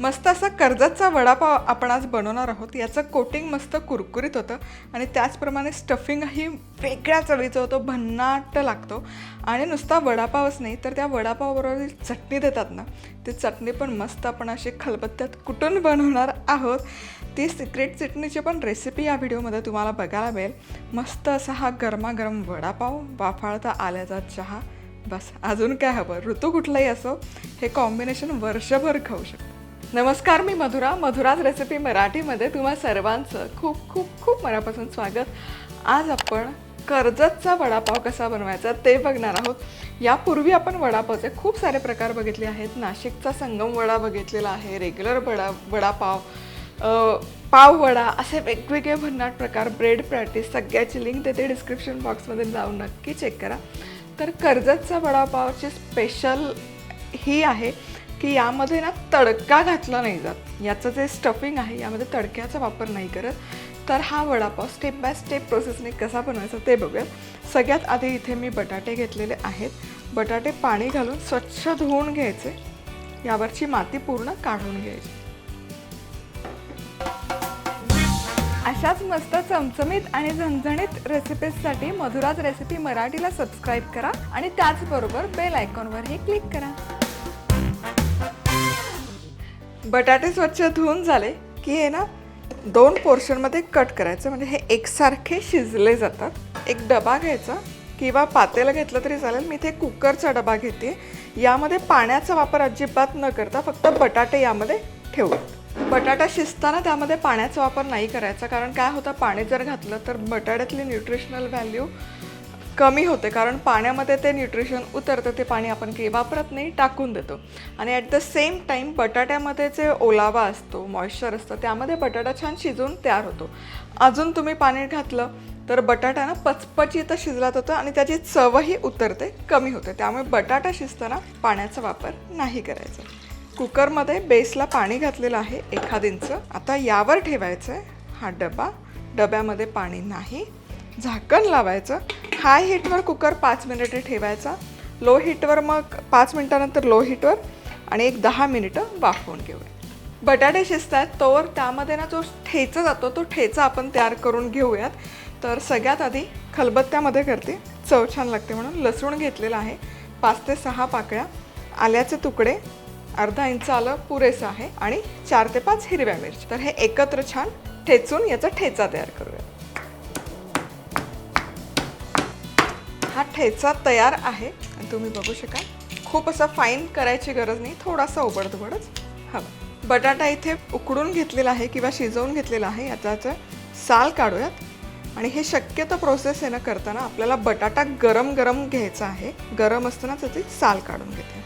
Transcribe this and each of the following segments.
मस्त असा कर्जतचा वडापाव आपण आज बनवणार आहोत. याचं कोटिंग मस्त कुरकुरीत होतं आणि त्याचप्रमाणे स्टफिंगही वेगळ्या चवीचं होतं भन्नाट लागतो. आणि नुसता वडापावच नाही तर त्या वडापावबरोबर चटणी देतात ना ती चटणी पण मस्त आपण अशी खलबत्त्यात कुठून बनवणार आहोत. ती सिक्रेट चटणीची पण रेसिपी या व्हिडिओमध्ये तुम्हाला बघायला मिळेल. मस्त असा हा गरमागरम वडापाव वाफाळता आल्याचा चहा. बस अजून काय हवं? ऋतू कुठलाही असो हे कॉम्बिनेशन वर्षभर खाऊ शकतो. नमस्कार मी मधुरा. मधुराज रेसिपी मराठीमध्ये तुम्हा सर्वांचं खूप खूप खूप मनापासून स्वागत. आज आपण कर्जतचा वडापाव कसा बनवायचा ते बघणार आहोत. यापूर्वी आपण वडापावचे खूप सारे प्रकार बघितले आहेत. नाशिकचा संगम वडा बघितलेला आहे रेग्युलर वडा वडापाव पाव वडा असे वेगवेगळे भन्नाट प्रकार ब्रेड प्रॅक्टिस सगळ्याची लिंक देते डिस्क्रिप्शन बॉक्समध्ये जाऊन नक्की चेक करा. तर कर्जतचा वडापावची स्पेशल ही आहे. की यामध्ये ना तडका घातला नाही जात. याचं जे स्टफिंग आहे यामध्ये तडक्याचा वापर नाही करत. तर हा वडापाव स्टेप बाय स्टेप प्रोसेसने कसा बनवायचा ते बघूयात सगळ्यात आधी इथे मी बटाटे घेतलेले आहेत. बटाटे पाणी घालून स्वच्छ धुवून घ्यायचे. यावरची माती पूर्ण काढून घ्यायची. अशाच मस्त चमचमीत आणि झणझणीत रेसिपीजसाठी मधुराज रेसिपी मराठीला सबस्क्राईब करा आणि त्याचबरोबर बेल आयकॉनवरही क्लिक करा. बटाटे स्वच्छ धुवून झाले की हे ना दोन पोर्शनमध्ये कट करायचं. म्हणजे हे एकसारखे शिजले जातात. एक डबा घ्यायचा किंवा पातेलं घेतलं तरी चालेल. मी इथे कुकरचा डबा घेते. यामध्ये पाण्याचा वापर अजिबात न करता फक्त बटाटे यामध्ये ठेवू बटाटा शिजताना त्यामध्ये पाण्याचा वापर नाही करायचा. कारण काय होतं? पाणी जर घातलं तर बटाट्यातली न्यूट्रिशनल व्हॅल्यू कमी होते कारण पाण्यामध्ये ते न्यूट्रिशन उतरतं ते पाणी आपण काही वापरत नाही टाकून देतो. आणि ॲट द सेम टाईम बटाट्यामध्ये जे ओलावा असतो मॉइश्चर असतं त्यामध्ये बटाटा छान शिजून तयार होतो. अजून तुम्ही पाणी घातलं तर बटाटा ना पचपचित शिजलात होतं आणि त्याची चवही उतरते कमी होते. त्यामुळे बटाटा शिजताना पाण्याचा वापर नाही करायचा. कुकरमध्ये बेसला पाणी घातलेलं आहे एखाद आता यावर ठेवायचं आहे हा डबा. डब्यामध्ये पाणी नाही. झाकण लावायचं. हाय हीटवर कुकर पाच मिनिटे ठेवायचा. लो हीटवर मग पाच मिनटानंतर लो हीटवर आणि एक दहा मिनिटं वाफवून घेऊया. बटाटे शिजतात तोवर त्यामध्ये ना जो ठेचा जातो तो ठेचा आपण तयार करून घेऊयात. तर सगळ्यात आधी खलबत्त्यामध्ये करते. चव छान लागते म्हणून. लसूण घेतलेला आहे. पाच ते सहा पाकळ्या. आल्याचे तुकडे. अर्धा इंच आलं पुरेसं आहे. आणि चार ते पाच हिरव्या मिरची तर हे एकत्र छान ठेचून याचा ठेचा तयार करूया हा ठेचा तयार आहे. आणि तुम्ही बघू शकाल खूप असा फाईन करायची गरज नाही थोडासा उबडधुबडच. हवा बटाटा इथे उकडून घेतलेला आहे किंवा शिजवून घेतलेला आहे याचा साल काढूयात. आणि हे शक्यतो प्रोसेस आहे ना करताना आपल्याला बटाटा गरम गरम घ्यायचा आहे. गरम असतानाच त्याची साल काढून घेते.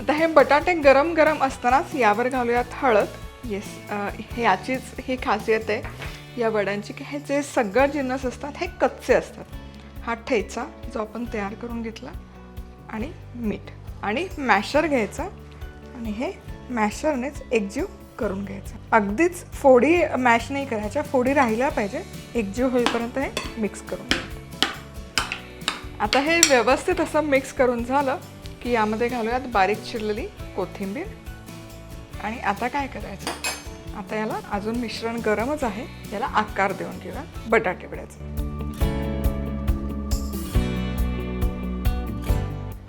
आता हे बटाटे गरम गरम असतानाच यावर घालूयात हळद. येस हे याचीच ही खासियत आहे. या वड्यांची की हे जे सगळं जिन्नस असतात हे कच्चे असतात. हा ठेचा जो आपण तयार करून घेतला आणि मीठ आणि मॅशर घ्यायचा आणि हे मॅशरनेच एकजीव करून घ्यायचं. अगदीच फोडी मॅश नाही करायच्या फोडी राहिल्या पाहिजे एकजीव होईपर्यंत हे मिक्स करून घ्यायचं आता हे व्यवस्थित असं मिक्स करून झालं की यामध्ये घालूयात बारीक चिरलेली कोथिंबीर. आणि आता काय करायचं? आता याला अजून मिश्रण गरमच आहे याला आकार देऊन घेऊया बटाटे वड्याचा.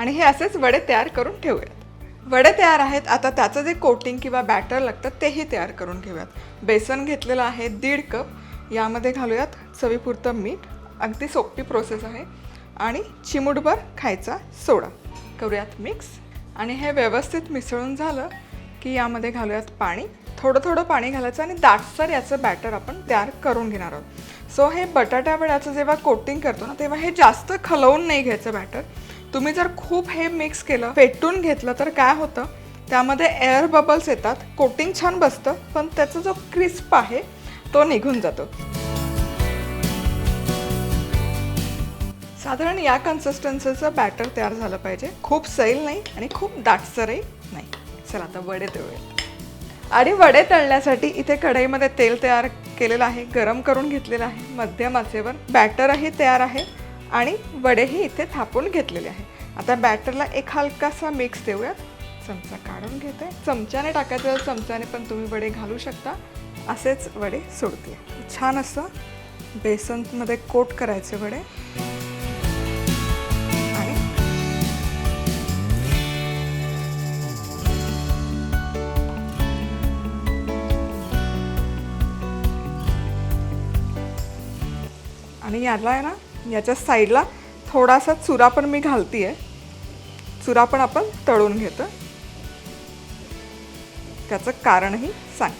आणि हे असेच वडे तयार करून ठेवूयात. वडे तयार आहेत आता त्याचं जे कोटिंग किंवा बॅटर लागतं तेही तयार करून घेऊयात बेसन घेतलेलं आहे दीड कप. यामध्ये घालूयात चवीपुरतं मीठ. अगदी सोपी प्रोसेस आहे. आणि चिमूटभर खायचा सोडा. करूयात मिक्स आणि हे व्यवस्थित मिसळून झालं की यामध्ये घालूयात पाणी. थोडं थोडं पाणी घालायचं आणि दाटसर याचं बॅटर आपण तयार करून घेणार आहोत. सो हे बटाट्या वड्याचं जेव्हा कोटिंग करतो ना तेव्हा हे जास्त खलवून नाही घ्यायचं बॅटर तुम्ही जर खूप हे मिक्स केलं फेटून घेतलं तर काय होतं? त्यामध्ये एअर बबल्स येतात कोटिंग छान बसतं पण त्याचा जो क्रिस्प आहे तो निघून जातो. साधारण या कन्सिस्टन्सीचं बॅटर तयार झालं पाहिजे. खूप सैल नाही आणि खूप दाटसरही नाही. चला आता वडे तळूया. आणि वडे तळण्यासाठी इथे कढईमध्ये तेल तयार केलेलं आहे गरम करून घेतलेलं आहे. मध्यम आचेवर बॅटरही तयार आहे. आणि वडेही इथे थापून घेतलेले आहे. आता बॅटरला एक हलकासा मिक्स देऊयात. चमचा काढून घेते चमच्याने टाकायचं तर चमच्याने पण तुम्ही वडे घालू शकता. असेच वडे सोडते छान असं बेसनमध्ये कोट करायचे वडे. आणि आणि याला आहे ना याच्या साईडला थोडासा चुरा पण मी घालते आहे चुरा पण आपण तळून घेतो. त्याचं कारणही सांग.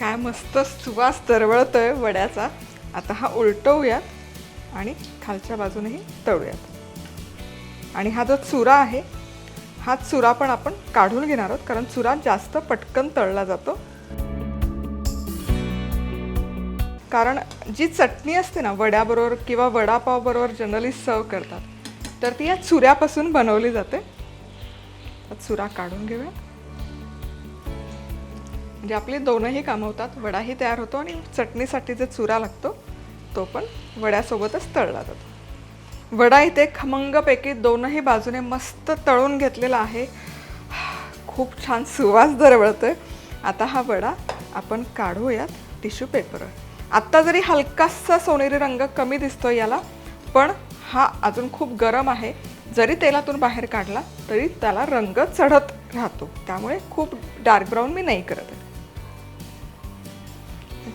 काय मस्त सुवास दरवळतो आहे वड्याचा. आता हा उलटवूयात आणि खालच्या बाजूनेही तळूयात. आणि हा जो चुरा आहे हा चुरा पण आपण काढून घेणार आहोत कारण चुरा जास्त पटकन तळला जातो. कारण जी चटणी असते ना वड्याबरोबर किंवा वडापावबरोबर जनरली सर्व करतात तर ती या चुऱ्यापासून बनवली जाते. चुरा काढून घेऊया. म्हणजे आपली दोनही कामं होतात वडाही तयार होतो आणि चटणीसाठी जो चुरा लागतो तो पण वड्यासोबतच तळला जातो. वडा इथे खमंगपैकी दोनही बाजूने मस्त तळून घेतलेला आहे. खूप छान सुवास दरवळतोय. आता हा वडा आपण काढूयात टिश्यू पेपरवर. आत्ता जरी हलकासा सोनेरी रंग कमी दिसतो याला पण हा अजून खूप गरम आहे. जरी तेलातून बाहेर काढला तरी त्याला रंग चढत राहतो. त्यामुळे खूप डार्क ब्राऊन मी नाही करत आहे.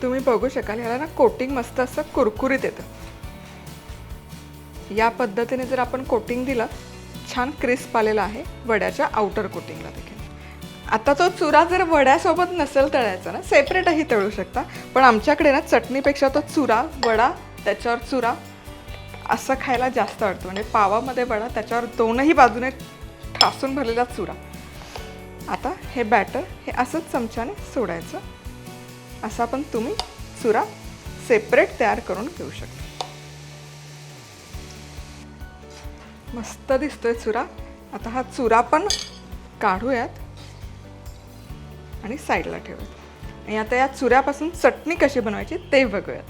तुम्ही बघू शकाल याला ना कोटिंग मस्त असं कुरकुरीत येतं. या पद्धतीने जर आपण कोटिंग दिलं छान क्रिस्प आलेला आहे वड्याच्या आउटर कोटिंगला देखील. आता तो चुरा जर वड्यासोबत नसेल तळायचा ना सेपरेटही तळू शकता. पण आमच्याकडे ना चटणीपेक्षा तो चुरा वडा त्याच्यावर चुरा असं खायला जास्त आवडतो. म्हणजे पावामध्ये वडा त्याच्यावर दोनही बाजूने ठासून भरलेला चुरा. आता हे बॅटर हे असंच चमच्याने सोडायचं. असा पण तुम्ही चुरा सेपरेट तयार करून घेऊ शकता. मस्त दिसतोय चुरा. आता हा चुरा पण काढूयात. आणि साईडला ठेवूयात. आणि आता या चुऱ्यापासून चटणी कशी बनवायची ते बघूयात.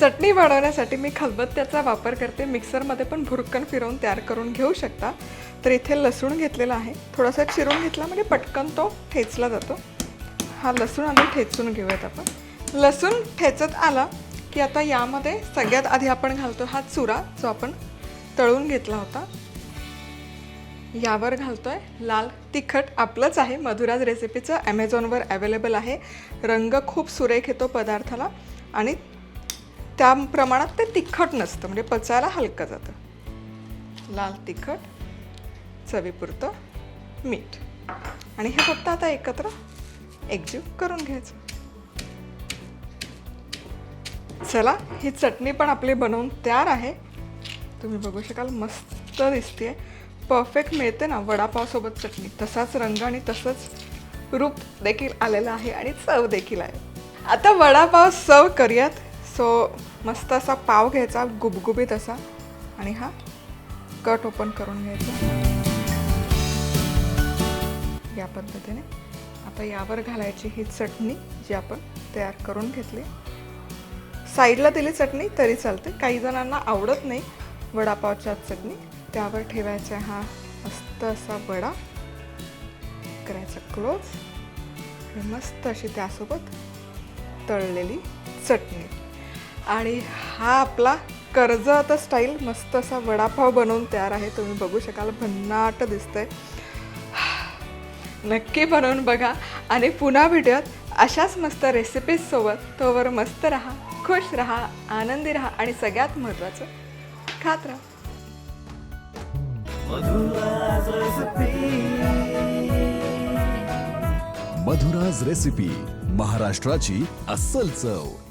चटणी बनवण्यासाठी मी खलबत्त्याचा वापर करते. मिक्सरमध्ये पण भुरकन फिरवून तयार करून घेऊ शकता. तर इथे लसूण घेतलेला आहे. थोडासा चिरून घेतला म्हणजे पटकन तो ठेचला जातो. हा लसूण आम्ही ठेचून घेऊयात आपण. लसूण ठेचत आला की आता यामध्ये सगळ्यात आधी आपण घालतो हा चुरा जो आपण तळून घेतला होता. यावर घालतो आहे लाल तिखट आपलंच आहे. मधुराज रेसिपीचं ॲमेझॉनवर अवेलेबल आहे. रंग खूप सुरेख येतो पदार्थाला आणि त्या प्रमाणात ते तिखट नसतं. म्हणजे पचायला हलकं जातं. लाल तिखट चवीपुरतं मीठ. आणि हे फक्त आता एकत्र एकजीव करून घ्यायचं. चला ही चटणी पण आपली बनवून तयार आहे. तुम्ही बघू शकाल मस्त दिसते परफेक्ट मिळते ना. वडापावसोबत चटणी. तसाच रंग आणि तसंच रूप देखील आलेलं आहे आणि चव देखील आहे. आता वडापाव सर्व करूयात. सो मस्त असा पाव घ्यायचा गुबगुबीत असा. आणि हा कट ओपन करून घ्यायचा. या पद्धतीने. आता यावर घालायची ही चटणी जी आपण तयार करून घेतली. साईडला दिली चटणी तरी चालते. काही जणांना आवडत नाही वडापावच्या चटणी. त्यावर ठेवायचा हा मस्त असा वडा. करायचा क्लोज आणि मस्त अशी त्यासोबत तळलेली चटणी. आणि हा आपला कर्जत स्टाईल मस्त असा वडापाव बनवून तयार आहे. तुम्ही बघू शकाल भन्नाट दिसतंय. नक्की बनवून बघा. आणि पुन्हा भेटूयात अशाच मस्त रेसिपीजसोबत तोवर मस्त राहा खुश राहा आनंदी राहा आणि सगळ्यात महत्त्वाचं खात राहा. मधुराज रेसिपी महाराष्ट्राची अस्सल चव.